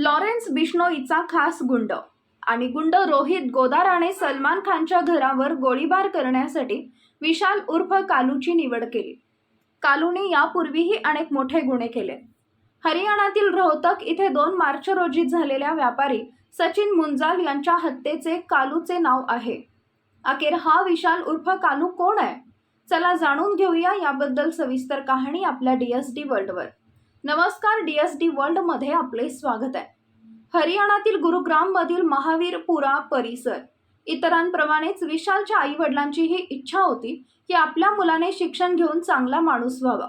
Lawrence बिश्नोईचा खास गुंड आणि गुंड रोहित गोदाराने सलमान खानच्या घरावर गोळीबार करण्यासाठी विशाल उर्फ कालूची निवड केली. कालूने यापूर्वीही अनेक मोठे गुन्हे केले. हरियाणातील रोहतक इथे दोन मार्च रोजी झालेल्या व्यापारी सचिन मुंजाल यांच्या हत्येचे कालूचे नाव आहे. अखेर हा विशाल उर्फ कालू कोण आहे? चला जाणून घेऊया याबद्दल सविस्तर कहाणी आपल्या डी एस डी वर्ल्डवर नमस्कार डी एस डी वर्ल्डमध्ये आपले स्वागत आहे. हरियाणातील गुरुग्राममधील महावीरपुरा परिसर. इतरांप्रमाणेच विशालच्या आई वडिलांची ही इच्छा होती की आपल्या मुलाने शिक्षण घेऊन चांगला माणूस व्हावा.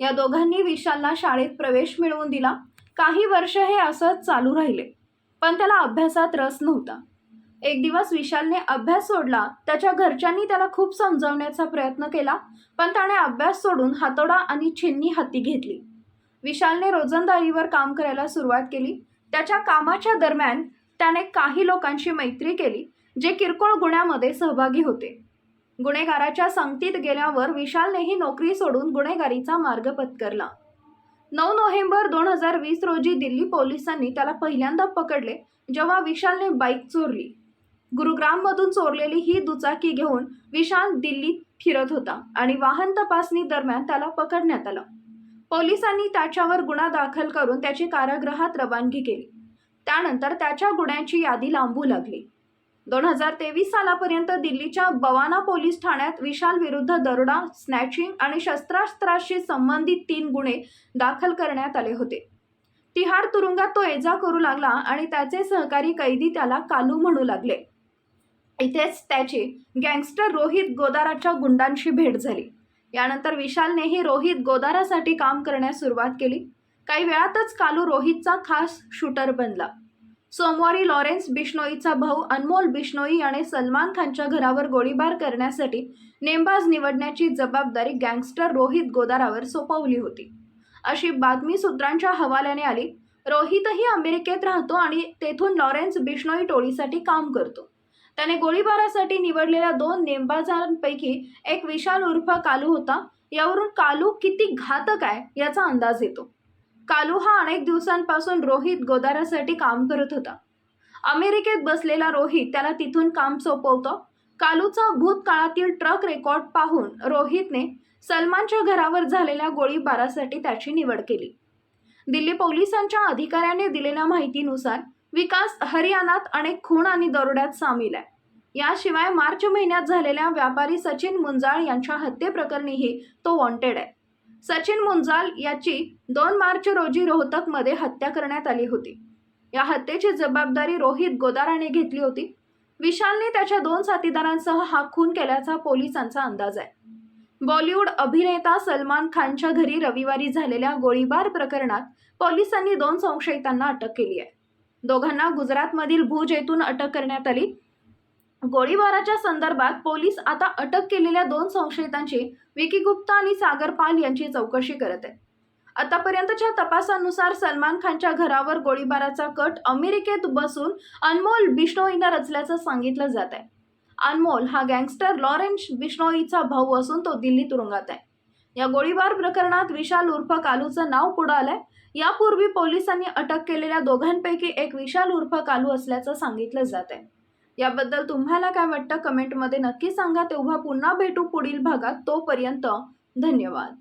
या दोघांनी विशालला शाळेत प्रवेश मिळवून दिला. काही वर्ष हे असंच चालू राहिले पण त्याला अभ्यासात रस नव्हता. एक दिवस विशालने अभ्यास सोडला. त्याच्या घरच्यांनी त्याला खूप समजवण्याचा प्रयत्न केला पण त्याने अभ्यास सोडून हातोडा आणि छिन्नी हाती घेतली. विशालने रोजंदारीवर काम करायला सुरुवात केली. त्याच्या कामाच्या दरम्यान त्याने काही लोकांशी मैत्री केली जे किरकोळ गुन्ह्यामध्ये सहभागी होते. गुन्हेगाराच्या संगतीत गेल्यावर विशालनेही नोकरी सोडून गुन्हेगारीचा मार्ग पत्करला. नऊ नोव्हेंबर दोन हजार वीस रोजी दिल्ली पोलिसांनी त्याला पहिल्यांदा पकडले जेव्हा विशालने बाईक चोरली. गुरुग्राममधून चोरलेली ही दुचाकी घेऊन विशाल दिल्लीत फिरत होता आणि वाहन तपासणी दरम्यान त्याला पकडण्यात आलं. पोलिसांनी त्याच्यावर गुन्हा दाखल करून त्याची कारागृहात रवानगी केली. त्यानंतर त्याच्या गुन्ह्यांची यादी लांबू लागली. दोन हजार तेवीस सालापर्यंत दिल्लीच्या बवाना पोलीस ठाण्यात विशाल विरुद्ध दरोडा स्नॅचिंग आणि शस्त्रास्त्राशी संबंधित तीन गुन्हे दाखल करण्यात आले होते. तिहार तुरुंगात तो एजा करू लागला आणि त्याचे सहकारी कैदी त्याला कालू म्हणू लागले. इथेच त्याची गँगस्टर रोहित गोदाराच्या गुंडांशी भेट झाली. यानंतर विशालनेही रोहित गोदारासाठी काम करण्यास सुरुवात केली. काही वेळातच कालू रोहितचा खास शूटर बनला. सोमवारी लॉरेन्स बिश्नोईचा भाऊ अनमोल बिश्नोई याने सलमान खानच्या घरावर गोळीबार करण्यासाठी नेमबाज निवडण्याची जबाबदारी गँगस्टर रोहित गोदारावर सोपवली होती. अशी बातमी सूत्रांच्या हवाल्याने आली. रोहितही अमेरिकेत राहतो आणि तेथून लॉरेन्स बिश्नोई टोळीसाठी काम करतो. त्याने गोळीबारासाठी निवडलेल्या दोन नेमबाजारांपैकी एक विशाल उर्फ कालू होता. यावरून कालू किती घातक आहे याचा अंदाज येतो. कालू हा अनेक दिवसांपासून रोहित गोदारासाठी काम करत होता. अमेरिकेत बसलेला रोहित त्याला तिथून काम सोपवतो. कालूचा भूतकाळातील ट्रक रेकॉर्ड पाहून रोहितने सलमानच्या घरावर झालेल्या गोळीबारासाठी त्याची निवड केली. दिल्ली पोलिसांच्या अधिकाऱ्याने दिलेल्या माहितीनुसार विकास हरियाणात अनेक खून आणि दरोड्यात सामील आहे. याशिवाय मार्च महिन्यात झालेल्या व्यापारी सचिन मुंजाळ यांच्या हत्येप्रकरणीही तो वॉन्टेड आहे. सचिन मुंजाल याची दोन मार्च रोजी रोहतकमध्ये हत्या करण्यात आली होती. या हत्येची जबाबदारी रोहित गोदाराने घेतली होती. विशालने त्याच्या दोन साथीदारांसह हा खून केल्याचा पोलिसांचा अंदाज आहे. बॉलिवूड अभिनेता सलमान खानच्या घरी रविवारी झालेल्या गोळीबार प्रकरणात पोलिसांनी दोन संशयितांना अटक केली आहे. दोघांना गुजरातमधील भुज येथून अटक करण्यात आली. गोळीबाराच्या संदर्भात पोलीस आता अटक केलेल्या दोन संशयितांची विकी गुप्ता आणि सागर पाल यांची चौकशी करत आहेत. आतापर्यंतच्या तपासानुसार सलमान खानच्या घरावर गोळीबाराचा कट अमेरिकेत बसून अनमोल बिष्णोईनं रचल्याचं सांगितलं जात आहे. अनमोल हा गँगस्टर लॉरेन्स बिष्णोईचा भाऊ असून तो दिल्ली तुरुंगात आहे. या गोळीबार प्रकरणात विशाल उर्फ कालूचं नाव पुढं आलंय. यापूर्वी पोलिसांनी अटक केलेल्या दोघांपैकी एक विशाल उर्फ कालू असल्याचं सांगितलं जात आहे याबद्दल तुम्हाला काय वाटतं? कमेंटमध्ये नक्की सांगा. तेव्हा पुन्हा भेटू पुढील भागात. तोपर्यंत धन्यवाद.